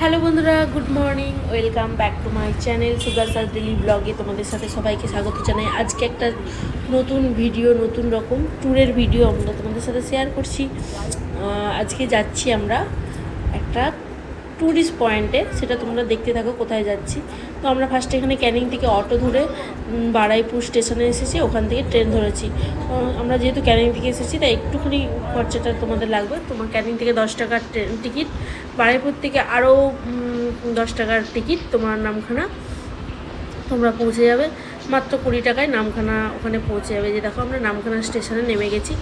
Hello বন্ধুরা, good morning, welcome back to my channel sugar sir daily ব্লগে তোমাদের সাথে সবাইকে স্বাগত জানাই। আজকে একটা নতুন ভিডিও, নতুন রকম ট্যুরের ভিডিও আমরা তোমাদের সাথে শেয়ার করছি। আজকে যাচ্ছি আমরা একটা ট্যুরিস্ট পয়েন্টে সেটা তোমরা দেখতে থাকো কোথায় যাচ্ছি। তো আমরা ফার্স্টে এখানে ক্যানিং থেকে অটো ধরে বারাইপুর স্টেশনে এসেছি, ওখান থেকে ট্রেন ধরেছি। আমরা যেহেতু ক্যানিং থেকে এসেছি, তাই একটুখানি খরচাটা তোমাদের লাগবে। তোমার ক্যানিং থেকে দশ টাকার ট্রেন টিকিট বারাইপুর থেকে আরও দশ টাকার টিকিট তোমার নামখানা, তোমরা পৌঁছে যাবে। মাত্র কুড়ি টাকায় নামখানা ওখানে পৌঁছে যাবে। যে দেখো আমরা নামখানা স্টেশনে নেমে গেছি।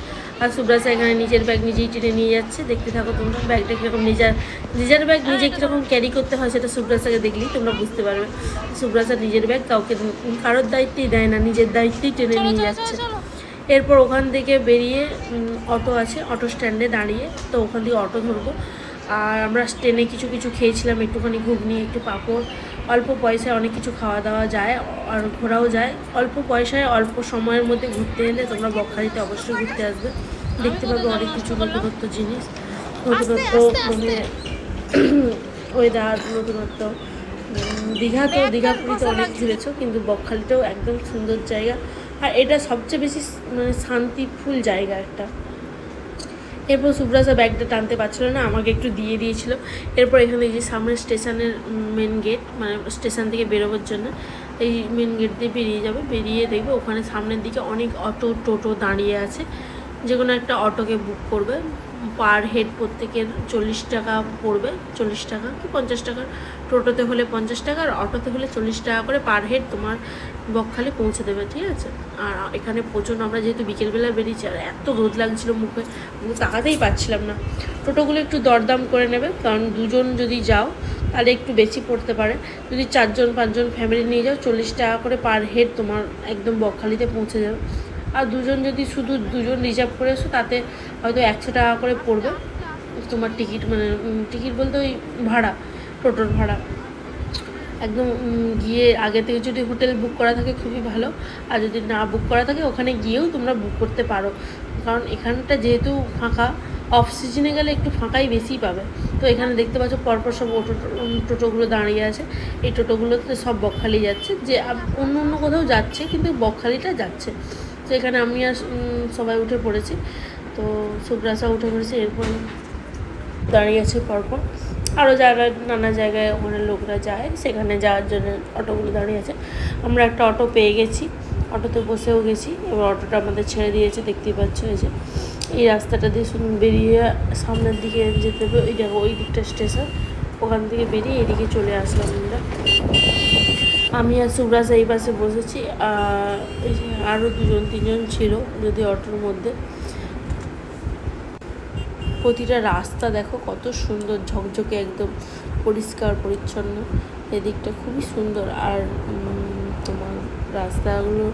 আর সুব্রাসা এখানে নিজের ব্যাগ নিজেই টেনে নিয়ে যাচ্ছে। দেখতে থাকো তোমরা ব্যাগটা কীরকম নিজের নিজের ব্যাগ নিজে কীরকম ক্যারি করতে হয় সেটা সুব্রাসাকে দেখলেই তোমরা বুঝতে পারবে। সুব্রাসা নিজের ব্যাগ কাউকে কারোর দায়িত্বই দেয় না নিজের দায়িত্বেই টেনে নিয়ে যাচ্ছে। এরপর ওখান থেকে বেরিয়ে অটো আছে অটো স্ট্যান্ডে দাঁড়িয়ে তো ওখান থেকে অটো ধরবো। আর আমরা ট্রেনে কিছু কিছু খেয়েছিলাম একটুখানি ঘুগনি একটু পাঁপড় অল্প পয়সায় অনেক কিছু খাওয়া দাওয়া যায় আর ঘোরাও যায়। অল্প পয়সায় অল্প সময়ের মধ্যে ঘুরতে এলে তোমরা বকখালিতে অবশ্যই ঘুরতে আসবে। দেখতে পাবে অনেক কিছু নতুনত্ব জিনিস। নতুনত্ব মানে ওয়েদার নতুনত্ব দীঘা তো, দীঘা পুরীতে অনেক ঘুরেছো, কিন্তু বকখালিটাও একদম সুন্দর জায়গা। আর এটা সবচেয়ে বেশি মানে শান্তিফুল জায়গা একটা। এরপর সুব্রাসা ব্যাগটা টানতে পারছিল না, আমাকে একটু দিয়ে দিয়েছিল। এরপর এখানে এই যে সামনের স্টেশনের মেন গেট মানে স্টেশন থেকে বেরোবার জন্য, এই মেন গেট দিয়ে বেরিয়ে যাবে। বেরিয়ে দেখবে ওখানে সামনের দিকে অনেক অটো, টোটো দাঁড়িয়ে আছে। যে কোনো একটা অটোকে বুক করবে। পার হেড প্রত্যেকের চল্লিশ টাকা পড়বে, চল্লিশ টাকা কি পঞ্চাশ টাকা। টোটোতে হলে পঞ্চাশ টাকা, আর অটোতে হলে চল্লিশ টাকা করে পার হেড তোমার বকখালি পৌঁছে দেবে, ঠিক আছে? আর এখানে প্রচণ্ড আমরা যেহেতু বিকেলবেলা বেরিয়েছি, আর এত রোদ লাগছিল মুখে মুখে তাকাতেই পাচ্ছিলাম না। টোটোগুলো একটু দরদাম করে নেবে, কারণ দুজন যদি যাও, তাহলে একটু বেশি পড়তে পারে। যদি চারজন, পাঁচজন ফ্যামিলি নিয়ে যাও, চল্লিশ টাকা করে পার হেড তোমার একদম বকখালিতে পৌঁছে যাবে আর দুজন যদি শুধু দুজন রিজার্ভ করে এসো তাতে হয়তো একশো টাকা করে পড়বে। তোমার টিকিট মানে টিকিট বলতে ওই ভাড়া, টোটোর ভাড়া। একদম গিয়ে আগে থেকে যদি হোটেল বুক করা থাকে খুবই ভালো। আর যদি না বুক করা থাকে, ওখানে গিয়েও তোমরা বুক করতে পারো। কারণ এখানটা যেহেতু ফাঁকা, অফ সিজনে গেলে একটু ফাঁকাই বেশি পাবে। তো এখানে দেখতে পাচ্ছ, পরপর সব অটো টোটোগুলো দাঁড়িয়ে আছে। এই টোটোগুলোতে সব বকখালি যাচ্ছে। যে অন্য অন্য কোথাও যাচ্ছে, কিন্তু বকখালিটা যাচ্ছে। তো এখানে আমি আর সবাই উঠে পড়েছি। তো সুব্রাসা উঠে পড়েছে, এরপর দাঁড়িয়ে আছে পরপর। আরও জায়গায়, নানা জায়গায় ওখানে লোকরা যায়, সেখানে যাওয়ার জন্য অটোগুলো দাঁড়িয়ে আছে। আমরা একটা অটো পেয়ে গেছি, অটোতে বসেও গেছি, এবার অটোটা আমাদের ছেড়ে দিয়েছে, দেখতেই পাচ্ছ এই যে। এই রাস্তাটা দিয়ে শুধু বেরিয়ে সামনের দিকে যেতে হবে, ওই দেখো, ওই দিকটা স্টেশন, ওখান থেকে বেরিয়ে এদিকে চলে আসলাম আমরা। আমি আর সুব্রাস এই পাশে বসেছি আরও দুজন, তিনজন ছিল যদি অটোর মধ্যে। প্রতিটা রাস্তা দেখো, কত সুন্দর, ঝকঝকে একদম পরিষ্কার, পরিচ্ছন্ন। এদিকটা খুবই সুন্দর। আর তোমার রাস্তাগুলো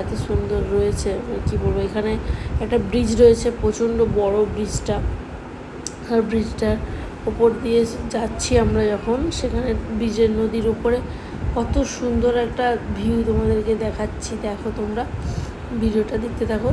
এত সুন্দর রয়েছে, কী বলব, এখানে একটা ব্রিজ রয়েছে, প্রচণ্ড বড় ব্রিজটা আর ব্রিজটার ওপর দিয়ে যাচ্ছি আমরা যখন, সেখানে ব্রিজের নদীর উপরে কত সুন্দর একটা ভিউ তোমাদেরকে দেখাচ্ছি। দেখো তোমরা, ভিডিওটা দেখতে থাকো।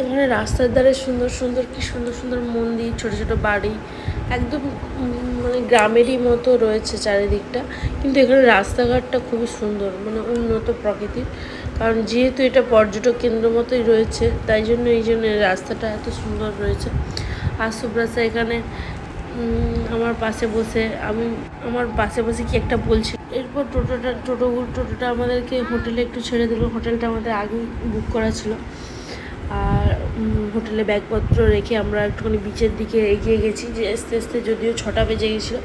এখানে রাস্তার ধারে সুন্দর সুন্দর কি সুন্দর সুন্দর মন্দির ছোট ছোট বাড়ি একদম মানে গ্রামেরই মতো রয়েছে চারিদিকটা। কিন্তু এখানে রাস্তাঘাটটা খুবই সুন্দর মানে উন্নত প্রকৃতির। কারণ যেহেতু এটা পর্যটক কেন্দ্র মতোই রয়েছে, তাই জন্য এই জন্য রাস্তাটা এত সুন্দর রয়েছে। আর সুব্রাসা এখানে আমার পাশে বসে, আমি, আমার পাশে বসে কি একটা বলছি? এরপর টোটোটা টোটো টোটোটা আমাদেরকে হোটেলে একটু ছেড়ে দিল। হোটেলটা আমাদের আগেই বুক করা ছিল। আর হোটেলে ব্যাগপত্র রেখে আমরা একটুখানি বিচের দিকে এগিয়ে গেছি, যে আস্তে আস্তে যদিও ছটা বেজে গেছিল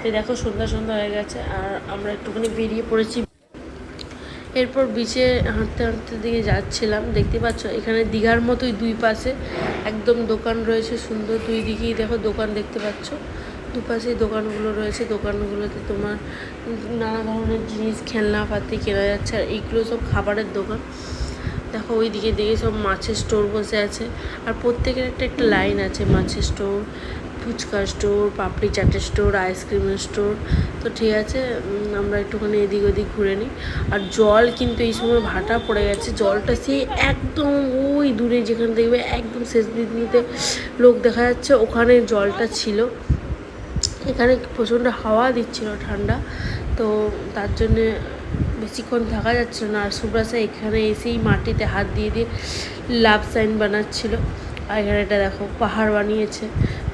তো দেখো সন্ধ্যা সন্ধ্যা হয়ে গেছে, আর আমরা একটুখানি বেরিয়ে পড়েছি। এরপর বিচে হাঁটতে হাঁটতে দিকে যাচ্ছিলাম, দেখতে পাচ্ছ? এখানে দীঘার মতোই দুই পাশে একদম দোকান রয়েছে, সুন্দর দুই দিকেই দেখো দোকান দেখতে পাচ্ছ। দুপাশেই দোকানগুলো রয়েছে, দোকানগুলোতে তোমার নানা ধরনের জিনিস, খেলনা, পাতি কেনা যাচ্ছে, আর এইগুলো সব খাবারের দোকান। দেখো ওই দিকে দিকে সব মাছের স্টোর বসে আছে। আর প্রত্যেকের একটা একটা লাইন আছে, মাছের স্টোর ফুচকা স্টোর পাপড়ি চাটের স্টোর আইসক্রিমের স্টোর তো ঠিক আছে আমরা একটুখানি এদিক ওদিক ঘুরে নিই। আর জল কিন্তু এই সময় ভাটা পড়ে গেছে, জলটা সেই একদম ওই দূরে যেখানে দেখবে একদম শেষ বিন্দুতে লোক দেখা যাচ্ছে, ওখানে জলটা ছিল। এখানে প্রচণ্ড হাওয়া দিচ্ছিল ঠান্ডা। তো তার জন্যে বেশিক্ষণ থাকা যাচ্ছিল না। আর সুব্রাসা এখানে এসেই মাটিতে হাত দিয়ে দিয়ে লাভ সাইন বানাচ্ছিল। আর এখানে এটা দেখো, পাহাড় বানিয়েছে,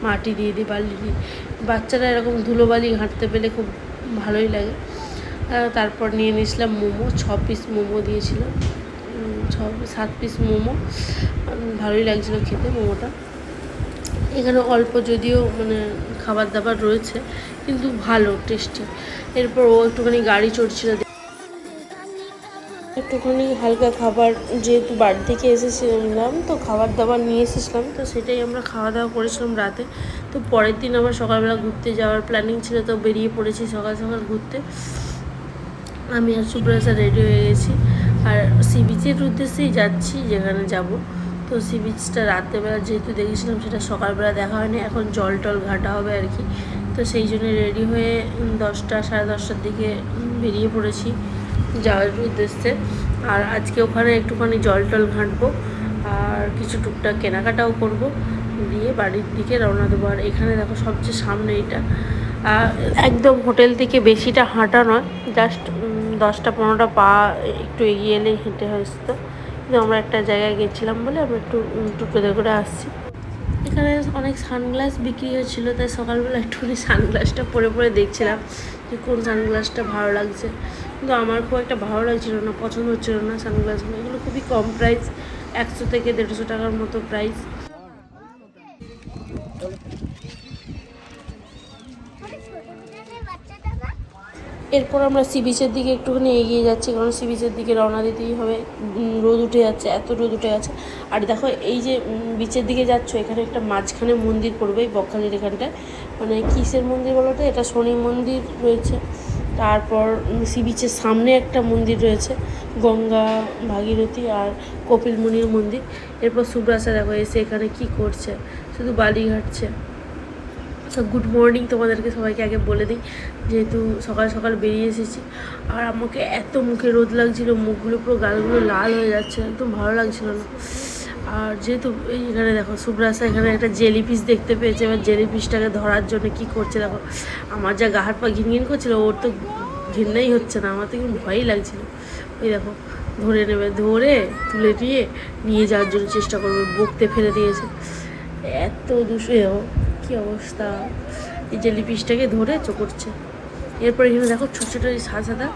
মাটি দিয়ে দিয়ে বালি দিয়ে। বাচ্চারা এরকম ধুলোবালি ঘাঁটতে পেলে খুব ভালোই লাগে। তারপর নিয়ে নিয়েছিলাম মোমো, ছ পিস মোমো দিয়েছিল। ছ, সাত পিস মোমো। ভালোই লাগছিল খেতে মোমোটা। এখানে অল্প যদিও মানে খাবার দাবার রয়েছে, কিন্তু ভালো টেস্টি এরপর ও একটুখানি গাড়ি চড়ছিল। একটুখানি হালকা খাবার যেহেতু বাড়ি থেকে এসেছিলাম, তো খাবার দাবার নিয়ে এসেছিলাম, তো সেটাই আমরা খাওয়া দাওয়া করেছিলাম রাতে। তো পরের দিন আবার সকালবেলা ঘুরতে যাওয়ার প্ল্যানিং ছিল, তো বেরিয়ে পড়েছি সকাল সকাল ঘুরতে। আমি আর সুপ্রাসা রেডি হয়ে গেছি। আর সি বিচের উদ্দেশ্যেই যাচ্ছি, যেখানে যাব। তো সি বিচটা রাত্রেবেলা যেহেতু দেখেছিলাম, সেটা সকালবেলা দেখা হয়নি, এখন জল টল ঘাটা হবে আর কি। তো সেই জন্য রেডি হয়ে দশটা, সাড়ে দশটার দিকে বেরিয়ে পড়েছি। যাওয়ার উদ্দেশ্যে। আর আজকে ওখানে একটুখানি জল টল ঘাঁটবো, আর কিছু টুকটাক কেনাকাটাও করব। দিয়ে বাড়ির দিকে রওনা দেবো। আর এখানে দেখো সবচেয়ে সামনে এটা। একদম হোটেল থেকে বেশিটা হাঁটা নয়, জাস্ট দশটা পনেরোটা পা একটু এগিয়ে এলে হেঁটে আসতো। কিন্তু আমরা একটা জায়গায় গেছিলাম বলে আমরা একটু টোটোতে করে আসছি। এখানে অনেক সানগ্লাস বিক্রি হচ্ছিল তাই সকালবেলা একটুখানি সানগ্লাসটা পরে পরে দেখছিলাম যে কোন সানগ্লাসটা ভালো লাগছে। কিন্তু আমার খুব একটা ভালো লাগছিল না, পছন্দ হচ্ছিল না সানগ্লাসগুলো এগুলো খুবই কম প্রাইস একশো থেকে দেড়শো টাকার মতো প্রাইস এরপর আমরা সি বিচের দিকে একটুখানি এগিয়ে যাচ্ছি, কারণ সি বিচের দিকে রওনা দিতেই হবে। রোদ উঠে যাচ্ছে, এত রোদ উঠে গেছে। আর দেখো, এই যে বিচের দিকে যাচ্ছ, এখানে একটা মাঝখানে মন্দির পড়বে এই বকখালির এখানটায়। মানে কিসের মন্দির বলো তো? এটা শনি মন্দির রয়েছে। তারপর সি বিচের সামনে একটা মন্দির রয়েছে, গঙ্গা, ভাগীরথী আর কপিল মুনির মন্দির। এরপর সুব্রাসা দেখো, এসে এখানে কি করছে? শুধু বালি ঘাটছে। তো গুড মর্নিং তোমাদেরকে সবাইকে আগে বলে দিই, যেহেতু সকাল সকাল বেরিয়ে এসেছি। আর আমাকে এত মুখে রোদ লাগছিল, মুখগুলো পুরো গালগুলো লাল হয়ে যাচ্ছে, একদম ভালো লাগছিল না। আর যেহেতু এখানে দেখো সুব্রাসা এখানে একটা জেলি পিস দেখতে পেয়েছে, এবার জেলি পিসটাকে ধরার জন্য কি করছে দেখো, আমার যা গা হাত পা ঘিন ঘিন করছিল, ওর তো ঘিন্নাই হচ্ছে না, আমার তো কিন্তু ভয়ই লাগছিল। ওই দেখো, ধরে নেবে, ধরে তুলে নিয়ে নিয়ে যাওয়ার জন্য চেষ্টা করবে, বকতে ফেলে দিয়েছে। এত দুশো কি অবস্থা। এই জেলি পিসটাকে ধরে চোকরছে এরপর এখানে দেখো ছোটো ছোটো সাদা সাদা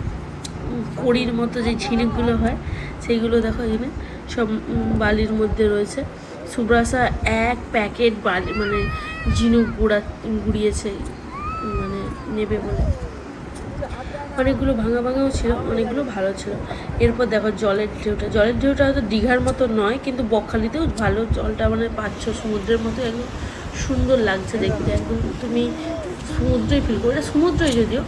কড়ির মতো যে ঝিনুকগুলো হয়, সেইগুলো দেখো এখানে সব বালির মধ্যে রয়েছে। সুব্রাসা এক প্যাকেট বালি মানে ঝিনুক গুঁড়া, গুঁড়িয়েছে মানে নেবে বলে। অনেকগুলো ভাঙা ভাঙাও ছিল, অনেকগুলো ভালো ছিল। এরপর দেখো জলের ঢেউটা। জলের ঢেউটা হয়তো দীঘার মতো নয়, কিন্তু বকখালিতেও ভালো জলটা মানে পাচ্ছ সমুদ্রের মতো, একদম সুন্দর লাগছে দেখতে। একদম তুমি সমুদ্রই ফিল করো। এটা সমুদ্রই যদিও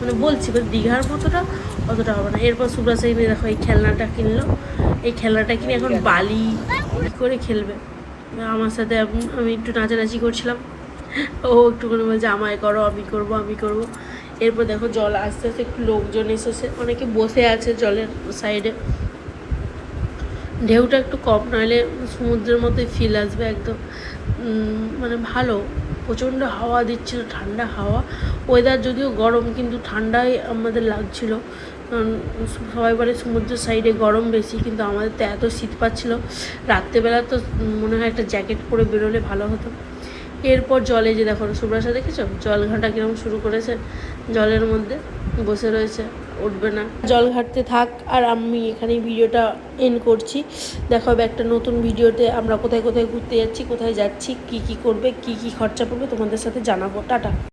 মানে বলছি মানে দীঘার মতোটা অতটা হবে না। এরপর সুব্রাসা এনে দেখো এই খেলনাটা কিনলো। এই খেলনাটা কিনে এখন বালি করে খেলবে। আমার সাথে আমি- একটু নাচানাচি করছিলাম। ও একটুখানি বলছে, আমায় করো, আমি করব আমি করব। এরপর দেখো জল আস্তে আস্তে একটু লোকজন এসেছে। অনেকে বসে আছে জলের সাইডে। ঢেউটা একটু কম নইলে সমুদ্রের মতোই ফিল আসবে একদম। মানে ভালো। প্রচণ্ড হাওয়া দিচ্ছিল, ঠান্ডা হাওয়া। ওয়েদার যদিও গরম, কিন্তু ঠান্ডাই আমাদের লাগছিল। সবাই বলে সমুদ্রের সাইডে গরম বেশি, কিন্তু আমাদের তো এত শীত পাচ্ছিল। রাত্রেবেলা তো মনে হয় একটা জ্যাকেট পরে বেরোলে ভালো হতো। এরপর জলে যে দেখো সুব্রাসা দেখেছ? জল ঘাঁটা কীরকম শুরু করেছে, জলের মধ্যে বসে রয়েছে। উঠবে না। জল ঘাটতে থাক, আর আমি এখানে ভিডিওটা এন্ড করছি। দেখা হবে একটা নতুন ভিডিওতে আমরা কোথায় কোথায় ঘুরতে যাচ্ছি, কোথায় যাচ্ছি, কি কি করবে, কি কি খরচা পড়বে তোমাদের সাথে জানাব। টাটা।